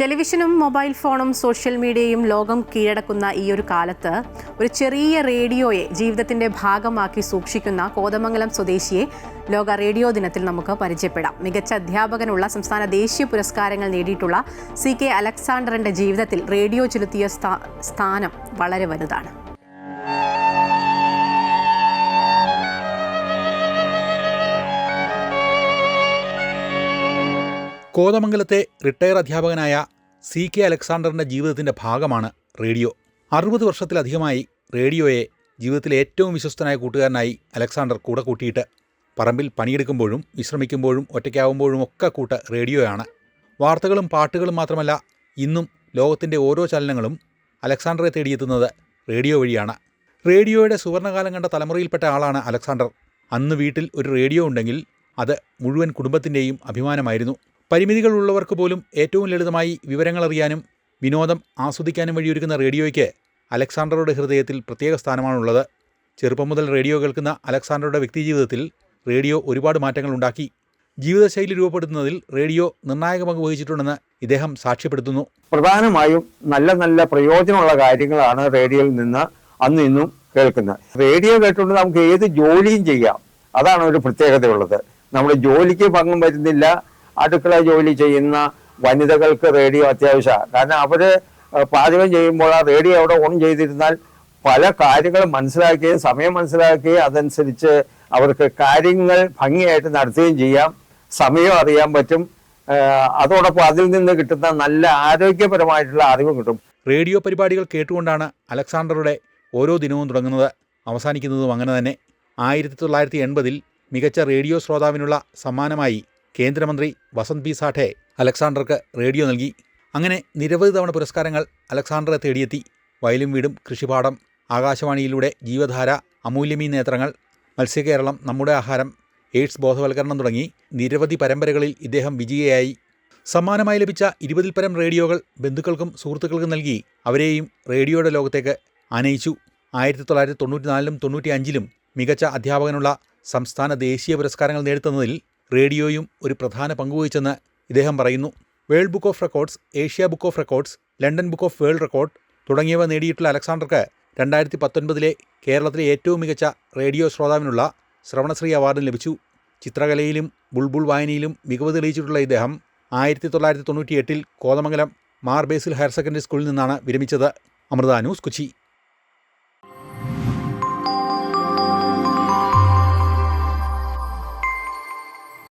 ടെലിവിഷനും mobile ഫോണും social മീഡിയയും ലോകം കീഴടക്കുന്ന ഈ ഒരു കാലത്ത് ഒരു ചെറിയ റേഡിയോയെ ജീവിതത്തിന്റെ ഭാഗമാക്കി സൂക്ഷിക്കുന്ന കോതമംഗലം സ്വദേശിയെ ലോക റേഡിയോ ദിനത്തിൽ നമുക്ക് പരിചയപ്പെടാം. മികച്ച അധ്യാപകനുള്ള സംസ്ഥാന ദേശീയ പുരസ്കാരങ്ങൾ നേടിയിട്ടുള്ള സി കെ അലക്സാണ്ടറിന്റെ ജീവിതത്തിൽ റേഡിയോ ചെലുത്തിയ സ്ഥാ- സ്ഥാനം വളരെ വലുതാണ്. കോതമംഗലത്തെ റിട്ടയർ അധ്യാപകനായ സി കെ അലക്സാണ്ടറിന്റെ ജീവിതത്തിന്റെ ഭാഗമാണ് റേഡിയോ. അറുപത് വർഷത്തിലധികമായി റേഡിയോയെ ജീവിതത്തിലെ ഏറ്റവും വിശ്വസ്തനായ കൂട്ടുകാരനായി അലക്സാണ്ടർ കൂടെ കൂട്ടിയിട്ട് പറമ്പിൽ പണിയെടുക്കുമ്പോഴും വിശ്രമിക്കുമ്പോഴും ഒറ്റയ്ക്കാവുമ്പോഴും ഒക്കെ കൂട്ട് റേഡിയോയാണ്. വാർത്തകളും പാട്ടുകളും മാത്രമല്ല ഇന്നും ലോകത്തിന്റെ ഓരോ ചലനങ്ങളും അലക്സാണ്ടറെ തേടിയെത്തുന്നത് റേഡിയോ വഴിയാണ്. റേഡിയോയുടെ സുവർണകാലം കണ്ട തലമുറയിൽപ്പെട്ട ആളാണ് അലക്സാണ്ടർ. അന്ന് വീട്ടിൽ ഒരു റേഡിയോ ഉണ്ടെങ്കിൽ അത് മുഴുവൻ കുടുംബത്തിന്റെയും അഭിമാനമായിരുന്നു. പരിമിതികളുള്ളവർക്ക് പോലും ഏറ്റവും ലളിതമായി വിവരങ്ങൾ അറിയാനും വിനോദം ആസ്വദിക്കാനും വഴിയൊരുക്കുന്ന റേഡിയോയ്ക്ക് അലക്സാണ്ടറുടെ ഹൃദയത്തിൽ പ്രത്യേക സ്ഥാനമാണുള്ളത്. ചെറുപ്പം മുതൽ റേഡിയോ കേൾക്കുന്ന അലക്സാണ്ടറുടെ വ്യക്തിജീവിതത്തിൽ റേഡിയോ ഒരുപാട് മാറ്റങ്ങൾ ഉണ്ടാക്കി. ജീവിതശൈലി രൂപപ്പെടുത്തുന്നതിൽ റേഡിയോ നിർണായക പങ്ക് വഹിച്ചിട്ടുണ്ടെന്ന് ഇദ്ദേഹം സാക്ഷ്യപ്പെടുത്തുന്നു. പ്രധാനമായും നല്ല നല്ല പ്രയോജനമുള്ള കാര്യങ്ങളാണ് റേഡിയോയിൽ നിന്ന് അന്ന് ഇന്നും കേൾക്കുന്നത്. റേഡിയോ കേട്ടുകൊണ്ട് നമുക്ക് ഏത് ജോലിയും ചെയ്യാം. അതാണ് ഒരു പ്രത്യേകതയുള്ളത്. നമ്മുടെ ജോലിക്ക് ഭംഗം വരുന്നില്ല. അടുക്കള ജോലി ചെയ്യുന്ന വനിതകൾക്ക് റേഡിയോ അത്യാവശ്യമാണ് കാരണം അവർ പാചകം ചെയ്യുമ്പോൾ ആ റേഡിയോ അവിടെ ഓൺ ചെയ്തിരുന്നാൽ പല കാര്യങ്ങളും മനസ്സിലാക്കുകയും സമയം മനസ്സിലാക്കുകയും അതനുസരിച്ച് അവർക്ക് കാര്യങ്ങൾ ഭംഗിയായിട്ട് നടത്തുകയും ചെയ്യാം. സമയം അറിയാൻ പറ്റും. അതോടൊപ്പം അതിൽ നിന്ന് കിട്ടുന്ന നല്ല ആരോഗ്യപരമായിട്ടുള്ള അറിവ് കിട്ടും. റേഡിയോ പരിപാടികൾ കേട്ടുകൊണ്ടാണ് അലക്സാണ്ടറുടെ ഓരോ ദിനവും തുടങ്ങുന്നത്. അവസാനിക്കുന്നതും അങ്ങനെ തന്നെ. ആയിരത്തി തൊള്ളായിരത്തി എൺപതിൽ മികച്ച റേഡിയോ ശ്രോതാവിനുള്ള സമ്മാനമായി കേന്ദ്രമന്ത്രി വസന്ത് ബി സാഠെ അലക്സാണ്ടർക്ക് റേഡിയോ നൽകി. അങ്ങനെ നിരവധി തവണ പുരസ്കാരങ്ങൾ അലക്സാണ്ടറെ തേടിയെത്തി. വയലും വീടും കൃഷിപാഠം ആകാശവാണിയിലൂടെ ജീവധാര അമൂല്യമീ നേത്രങ്ങൾ മത്സ്യകേരളം നമ്മുടെ ആഹാരം എയ്ഡ്സ് ബോധവൽക്കരണം തുടങ്ങി നിരവധി പരമ്പരകളിൽ ഇദ്ദേഹം വിജയിയായി. സമ്മാനമായി ലഭിച്ച ഇരുപതിൽ പരം റേഡിയോകൾ ബന്ധുക്കൾക്കും സുഹൃത്തുക്കൾക്കും നൽകി അവരെയും റേഡിയോയുടെ ലോകത്തേക്ക് ആനയിച്ചു. ആയിരത്തി തൊള്ളായിരത്തി തൊണ്ണൂറ്റിനാലിലും തൊണ്ണൂറ്റി അഞ്ചിലും മികച്ച അധ്യാപകനുള്ള സംസ്ഥാന ദേശീയ പുരസ്കാരങ്ങൾ നേടുത്തുന്നതിൽ റേഡിയോയും ഒരു പ്രധാന പങ്കുവഹിച്ചെന്ന് ഇദ്ദേഹം പറയുന്നു. World book of records Asia book of records London book of world record തുടങ്ങിയവ നേടിയിട്ടുള്ള അലക്സാണ്ടർക്ക് രണ്ടായിരത്തി പത്തൊൻപതിലെ കേരളത്തിലെ ഏറ്റവും മികച്ച റേഡിയോ ശ്രോതാവിനുള്ള ശ്രവണശ്രീ അവാർഡും ലഭിച്ചു. ചിത്രകലയിലും ബുൾബുൾ വായനയിലും മികവ് തെളിയിച്ചിട്ടുള്ള ഇദ്ദേഹം ആയിരത്തി തൊള്ളായിരത്തി തൊണ്ണൂറ്റിയെട്ടിൽ Kothamangalam Mar Basil higher secondary സ്കൂളിൽ നിന്നാണ് വിരമിച്ചത്. അമൃത ന്യൂസ് കൊച്ചി.